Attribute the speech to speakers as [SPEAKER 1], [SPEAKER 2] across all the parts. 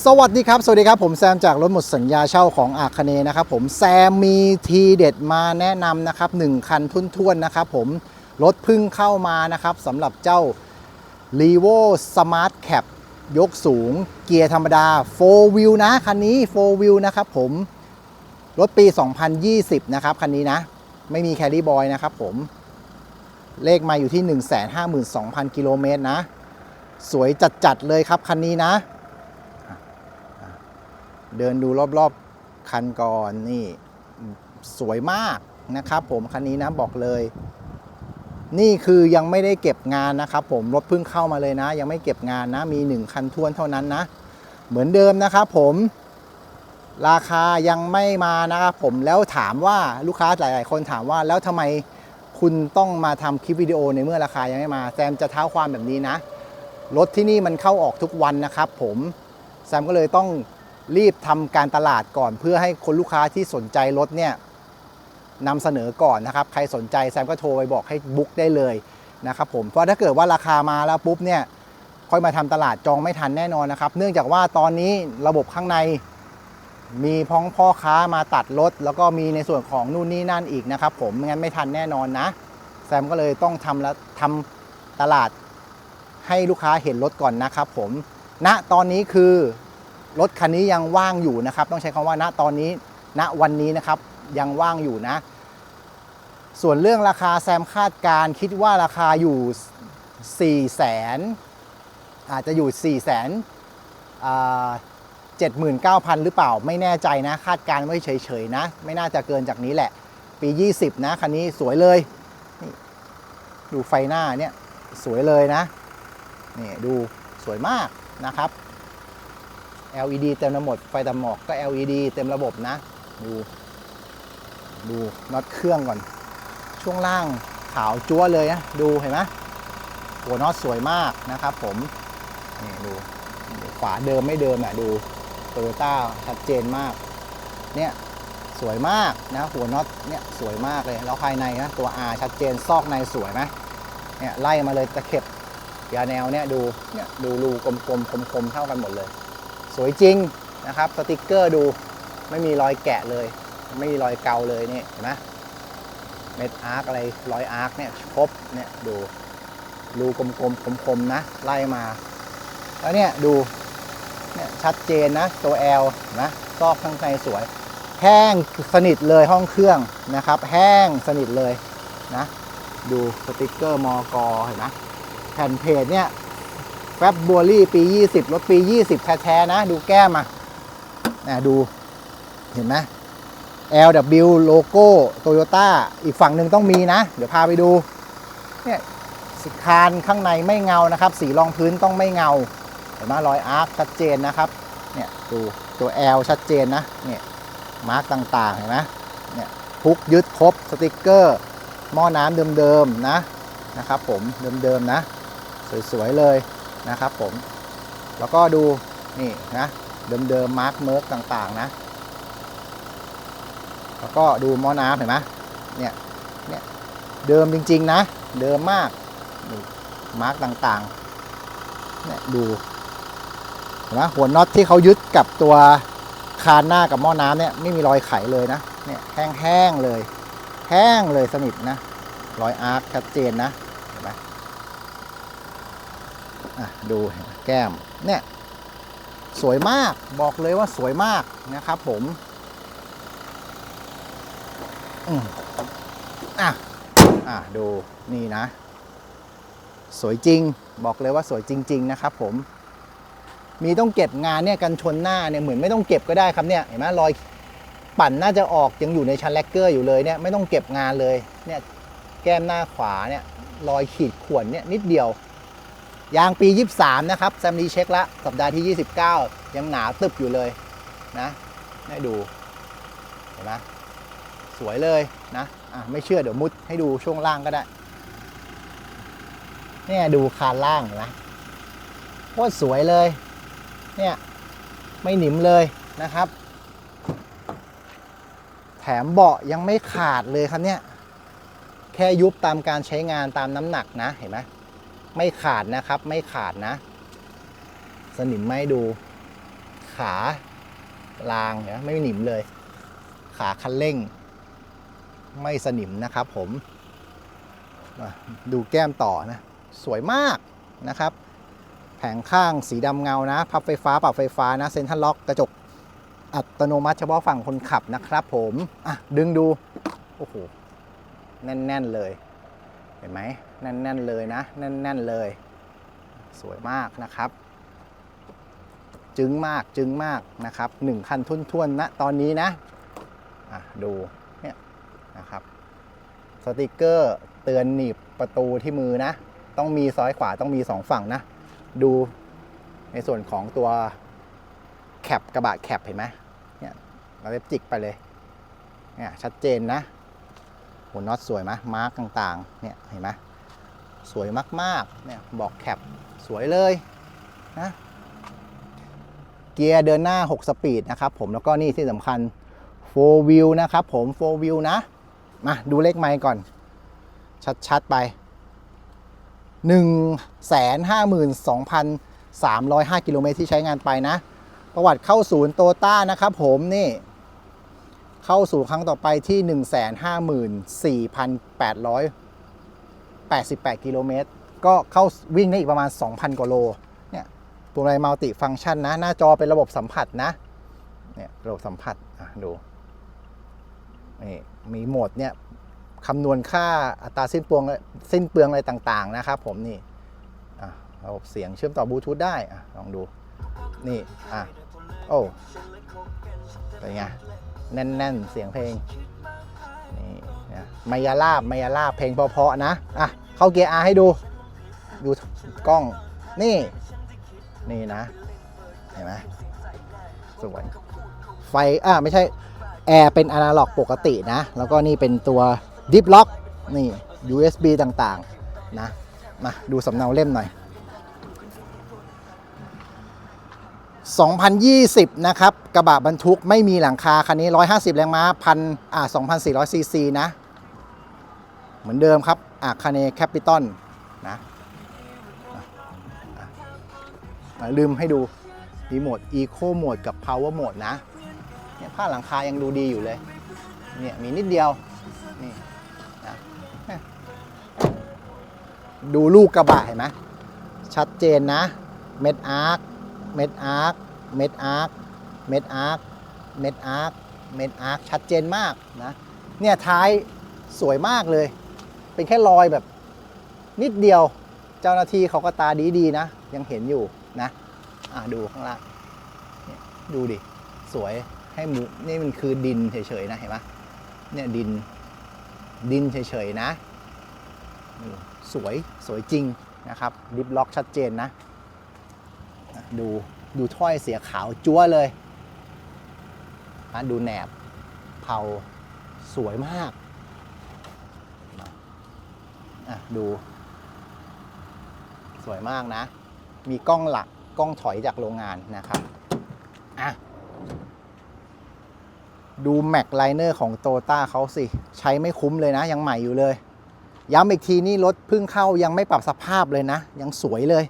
[SPEAKER 1] สวัสดีครับ สวัสดีครับ ผมแซมจากรถหมดสัญญาเช่าของอาคเนนะครับผมแซมมีทีเด็ดมาแนะนำนะครับ1คันทุ่นๆนะครับผมรถพึ่งเข้ามานะครับสำหรับเจ้า r e v o Smart Cap ยกสูง เกียร์ธรรมดา 4 wheel นะ คันนี้ 4 wheel นะครับผม รถปี 2020 นะครับ คันนี้นะ ไม่มีแครี่บอยนะครับผม เลขมาอยู่ที่ 152,000 กิโลเมตรนะ สวยจัด ๆ เลยครับ คันนี้นะ เดินดูรอบๆคันก่อนนี่สวยมากนะครับผมคันนี้นะบอกเลย นี่คือยังไม่ได้เก็บงานนะครับ ผมรถเพิ่งเข้ามาเลยนะ ยังไม่เก็บงานนะมี 1 คันทวนเท่านั้นนะ เหมือนเดิมนะครับผมราคายังไม่มานะครับผมแล้วถามว่าลูกค้าหลาย ๆ คนถามว่าแล้วทำไมคุณต้องมาทำคลิปวิดีโอในเมื่อราคายังไม่มาแซมจะเท้าความแบบนี้นะรถที่นี่มันเข้าออกทุกวันนะครับผมแซมก็เลยต้อง รีบทำการตลาดก่อนเพื่อให้คนลูกค้าที่สนใจรถเนี่ยนำเสนอก่อนนะครับ ใครสนใจแซมก็โทรไปบอกให้บุ๊กได้เลยนะครับผมเพราะถ้าเกิดว่าราคามาแล้วปุ๊บเนี่ยค่อยมาทำตลาดจองไม่ทันแน่นอนนะครับ เนื่องจากว่าตอนนี้ระบบข้างในมีพ้องพ่อค้ามาตัดรถ แล้วก็มีในส่วนของนู่นนี่นั่นอีกนะครับ ผมไม่งั้นไม่ทันแน่นอนนะ แซมก็เลยต้องทำแล้วทำตลาดให้ลูกค้าเห็นรถก่อนนะครับ ผมณตอนนี้คือ รถคันนี้ยังว่างอยู่นะครับ ต้องใช้คำว่าณตอนนี้ณวันนี้นะครับยังว่างอยู่นะ ส่วนเรื่องราคาแซมคาดการคิดว่าราคาอยู่ 4 0 0แสนอาจจะอยู่ 4 0 0แสนเจ็ดหมื่นเก้าพันหรือเปล่าไม่แน่ใจนะ คาดการไว้เฉยๆนะ ไม่น่าจะเกินจากนี้แหละ ปี 20 นะคันนี้สวยเลยนี่ดูไฟหน้าเนี่ยสวยเลยนะนี่ดูสวยมากนะครับ LED เต็มระบบไฟตัดหมอกก็ LED เต็มระบบนะ ดู ดูน็อตเครื่องก่อน ช่วงล่างขาวจั๊วเลยนะ ดูเห็นไหมหัวน็อตสวยมากนะครับผม นี่ดูฝาเดิมไม่เดิมอะดูโตโยต้าชัดเจนมาก เนี่ยสวยมากนะ หัวน็อตเนี่ยสวยมากเลย แล้วภายในนะตัว R ชัดเจนซอกในสวยไหมเนี่ยไล่มาเลยตะเข็บยาแนวเนี่ยดูเนี่ยดูรูกลมๆคมๆเท่ากันหมดเลย สวยจริงนะครับสติกเกอร์ดูไม่มีรอยแกะเลย ไม่มีรอยเกาเลยนี่เห็นไหมเม็ดอาร์คอะไรรอยอาร์คเนี่ยครบเนี่ยดูรูกลมๆคมๆนะไล่มา แล้วเนี่ยดูเนี่ยชัดเจนนะตัว L นะซอกข้างในสวย แห้งสนิทเลยห้องเครื่องนะครับ แห้งสนิทเลยนะ ดูสติกเกอร์มอกอเห็นไหมแผ่นเพจเนี่ย แฟบบัวลี่ปี 20 รถปี 20 แท้ๆนะ ดูแก้มมานะดู เห็นไหม LW โลโก้โตโยต้าอีกฝั่งหนึ่งต้องมีนะ เดี๋ยวพาไปดู เนี่ยสิคานข้างในไม่เงานะครับ สีรองพื้นต้องไม่เงา เห็นไหมรอยอาร์คชัดเจนนะครับ เนี่ยดูตัว L ชัดเจนนะ เนี่ยมาร์กต่างๆ เห็นไหมเนี่ยพุกยึดครบสติกเกอร์ หม้อน้ำเดิมๆนะนะครับผมเดิมๆนะ สวยๆเลย นะครับผม แล้วก็ดูนี่นะเดิมๆมาร์กเมิร์กต่างๆนะ แล้วก็ดูหม้อน้ำเห็นไหมเนี่ยเนี่ยเดิมจริง ๆ นะ เดิมมากมาร์กต่างๆเนี่ยดูเห็นไหมหัวน็อตที่เขายึดกับตัวคานหน้ากับหม้อน้ำเนี่ยไม่มีรอยไขเลยนะเนี่ยแห้งๆเลย แห้งเลยสนิทนะรอยอาร์คชัดเจนนะ อะดูแก้มเนี่ยสวยมากบอกเลยว่าสวยมากนะครับผมอืมอะอะดูนี่นะ สวยจริงบอกเลยว่าสวยจริง ๆ นะครับผม มีต้องเก็บงานเนี่ยกันชนหน้าเนี่ยเหมือนไม่ต้องเก็บก็ได้ครับเนี่ยเห็นไหมรอยปั่นน่าจะออกยังอยู่ในชั้นแลกเกอร์อยู่เลยเนี่ยไม่ต้องเก็บงานเลยเนี่ยแก้มหน้าขวาเนี่ยรอยขีดข่วนเนี่ยนิดเดียว ยางปี 23 นะครับแซมรีเช็คละสัปดาห์ที่ 29 ยังหนาตึบอยู่เลยนะให้ดู เห็นไหมสวยเลยนะอะไม่เชื่อเดี๋ยวมุดให้ดูช่วงล่างก็ได้เนี่ยดูคานล่างนไหมโคตรสวยเลยเนี่ยไม่หนิมเลยนะครับ แถมเบาะยังไม่ขาดเลยครับเนี่ยแค่ยุบตามการใช้งานตามน้ำหนักนะเห็นไหม ไม่ขาดนะครับ ไม่ขาดนะ สนิมไม่ดู ขารางเนี่ยไม่หนิมเลย ขาคันเร่ง ไม่สนิมนะครับ ผมมาดูแก้มต่อนะ สวยมากนะครับ แผงข้างสีดำเงานะ พับไฟฟ้าปรับไฟฟ้านะเซ็นทรัลล็อกกระจกอัตโนมัติเฉพาะฝั่งคนขับนะครับผม อะ ดึงดู โอ้โห แน่น ๆ เลย เห็นไหมแน่นๆเลยนะ แน่นๆเลย สวยมากนะครับ จึงมากจึงมากนะครับหนึ่งคันทุ่นๆนะตอนนี้นะอะดูเนี่ยนะครับสติกเกอร์เตือนหนีบประตูที่มือนะ ต้องมีซ้ายขวาต้องมีสองฝั่งนะ ดูในส่วนของตัวแคปกระบะแคปเห็นไหมเนี่ยเราเล็บจิกไปเลยเนี่ยชัดเจนนะ หัวน็อตสวยไหมมาร์กต่างๆ เนี่ยเห็นไหมสวยมากๆ เนี่ยบอกแคปสวยเลยนะ เกียร์เดินหน้า 6 สปีดนะครับผมแล้วก็นี่ที่สำคัญ4 wheel นะครับผม4 wheel นะ มาดูเลขไมค์ก่อน ชัดๆ ไป 152,305 กิโลเมตรที่ใช้งานไปนะ ประวัติเข้าศูนย์โตต้านะครับผมนี่ เข้าสู่ครั้งต่อไปที่ 154,888 กิโลเมตร ก็เข้าวิ่งได้อีกประมาณ 2,000 กว่าโล เนี่ยพวงมาลัยมัลติฟังก์ชันนะ หน้าจอเป็นระบบสัมผัสนะ เนี่ยระบบสัมผัส อะ ดู นี่ มีโหมดเนี่ยคำนวณค่าอัตราสิ้นเปลืองสิ้นเปลืองอะไรต่างๆ นะครับผมนี่ระบบเสียงเชื่อมต่อบลูทูธได้อะลองดู นี่ อะ โอ้เป็นไง แน่น ๆ เสียงเพลงนี่นะมายาลาบมายาลาบเพลงเพราะๆนะอะเข้าเกียร์ R ให้ดู ดูกล้องนี่ นี่นะ เห็นไหมสวยไฟ อะ ไม่ใช่ แอร์เป็นอนาล็อกปกตินะ แล้วก็นี่เป็นตัวดิฟล็อกนี่ USB ต่าง ๆ นะ มา ดูสำเนาเล่มหน่อย 2020 นะครับ กระบะบรรทุกไม่มีหลังคา คันนี้ 150 แรงม้าพันอ่า2,400ซีซีนะ เหมือนเดิมครับอ่าคาเนแคปิตอลนะะะลืมให้ดูมีโหมด Eco Mode กับ Power Mode นะเนี่ยผ้าหลังคายังดูดีอยู่เลยเนี่ยมีนิดเดียวนี่นะดูลูกกระบะเห็นไหมชัดเจนนะ เม็ดอาร์ค เม็ดอาร์คเม็ดอาร์คเม็ดอาร์คเม็ดอาร์คเม็ดอาร์คชัดเจนมากนะเนี่ยท้ายสวยมากเลย เป็นแค่รอยแบบนิดเดียวเจ้าหน้าที่เขาก็ตาดีๆนะ ยังเห็นอยู่นะอ่าดูข้างล่างดูดิ สวยให้หมูนี่มันคือดินเฉยๆนะเห็นไหมเนี่ยดินดินเฉยๆนะ สวยสวยจริงนะครับดิฟล็อกชัดเจนนะ ดูดูถ้อยเสียขาวจั๊วเลยอะดูแหนบเผาสวยมากอะดู สวยมากนะ มีกล้องหลักกล้องถอยจากโรงงานนะครับอะดูแม็กไลเนอร์ของโตต้าเขาสิ ใช้ไม่คุ้มเลยนะ ยังใหม่อยู่เลย ย้ำอีกทีนี่รถเพิ่งเข้ายังไม่ปรับสภาพเลยนะ ยังสวยเลย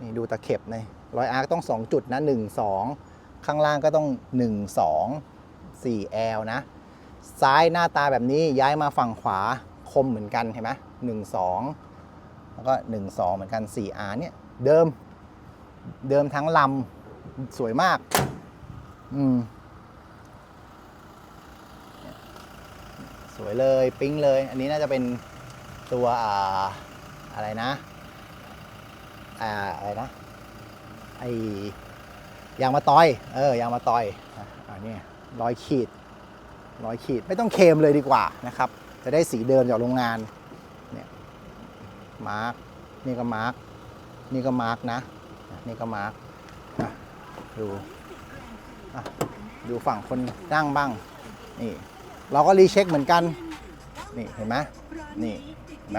[SPEAKER 1] นี่ดูตะเข็บเลย รอยอาร์คต้อง 2 จุดนะ1 2 ข้างล่างก็ต้อง 1 2 4 L นะ ซ้ายหน้าตาแบบนี้ย้ายมาฝั่งขวาคมเหมือนกันเห็นไหมหนึ่งสองแล้วก็ 1 2 เหมือนกัน 4R เนี่ย เดิม เดิมทั้งลำสวยมาก อืม สวยเลย ปิ๊งเลย อันนี้น่าจะเป็นตัวอ่าอะไรนะ อ่า อะไรนะ ไอยางมาตอยเออยางมาตอยอันนี้ร้อยขีดร้อยขีดไม่ต้องเคมเลยดีกว่านะครับ จะได้สีเดิมจากโรงงานเนี่ยมาร์กนี่ก็มาร์กนี่ก็มาร์กนะ นี่ก็มาร์กดูดูฝั่งคนนั่งบ้างนี่เราก็รีเช็คเหมือนกัน นี่เห็นไหมนี่นไหม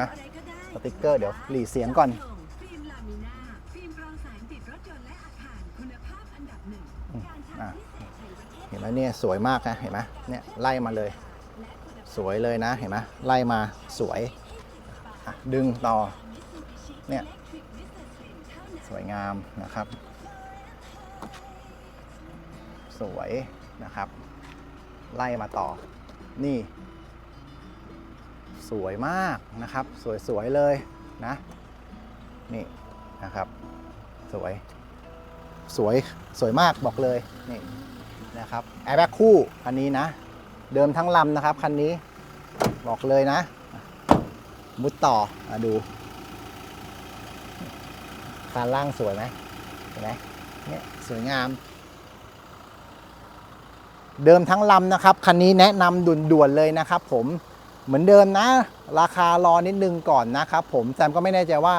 [SPEAKER 1] สติกเกอร์เดี๋ยวรีเสียงก่อน
[SPEAKER 2] เห็
[SPEAKER 1] นไหมเนี่ยสวยมากนะเห็นไหมเนี่ยไล่มาเลย สวยเลยนะเห็นไหมไล่มาสวยดึงต่อเนี่ยสวยงามนะครับ สวยนะครับ ไล่มาต่อนี่ สวยมากนะครับ สวยๆเลยนะ นี่นะครับ สวย สวยสวยมากบอกเลยนี่นะครับแอร์แบ็กคู่คันนี้นะ เดิมทั้งลำนะครับคันนี้บอกเลยนะ มุดต่อมาดูคานล่างสวยไหมเห็นไหมเนี่ยสวยงาม เดิมทั้งลำนะครับคันนี้แนะนำด่วนๆเลยนะครับ ผมเหมือนเดิมนะ ราคารอนิดนึงก่อนนะครับ ผมแซมก็ไม่แน่ใจว่า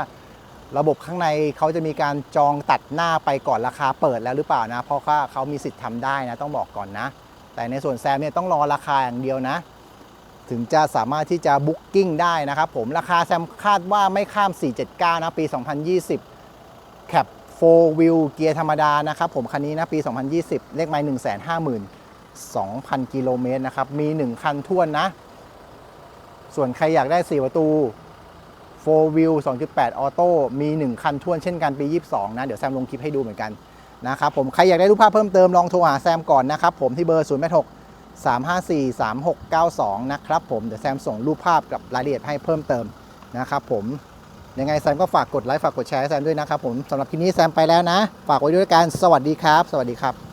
[SPEAKER 1] ระบบข้างในเขาจะมีการจองตัดหน้าไปก่อนราคาเปิดแล้วหรือเปล่านะ เพราะว่าเขามีสิทธิ์ทำได้นะต้องบอกก่อนนะ แต่ในส่วนแซมเนี่ยต้องรอราคาอย่างเดียวนะ ถึงจะสามารถที่จะบุ๊กกิ้งได้นะครับผมราคาแซมคาดว่าไม่ข้าม 479 นะปี 2020แคป4 Wheel เกียร์ธรรมดานะครับผมคันนี้นะปี 2020 เลขไมล์152,000 กิโลเมตรนะครับ มี 1 คันท่วนนะ ส่วนใครอยากได้ 4 ประตู 4 Wheel 2.8 ออโต้มี 1 คันท่วนเช่นกันปี 22 นะ เดี๋ยวแซมลงคลิปให้ดูเหมือนกันนะครับผม ใครอยากได้รูปภาพเพิ่มเติมลองโทรหาแซมก่อนนะครับผมที่เบอร์ 0 8 6 354 3692 นะครับผม เดี๋ยวแซมส่งรูปภาพกับรายละเอียดให้เพิ่มเติมนะครับผม ยังไงแซมก็ฝากกดไลค์ฝากกดแชร์ให้แซมด้วยนะครับผมสำหรับคลิปนี้แซมไปแล้วนะ ฝากไว้ด้วยกัน สวัสดีครับ สวัสดีครับ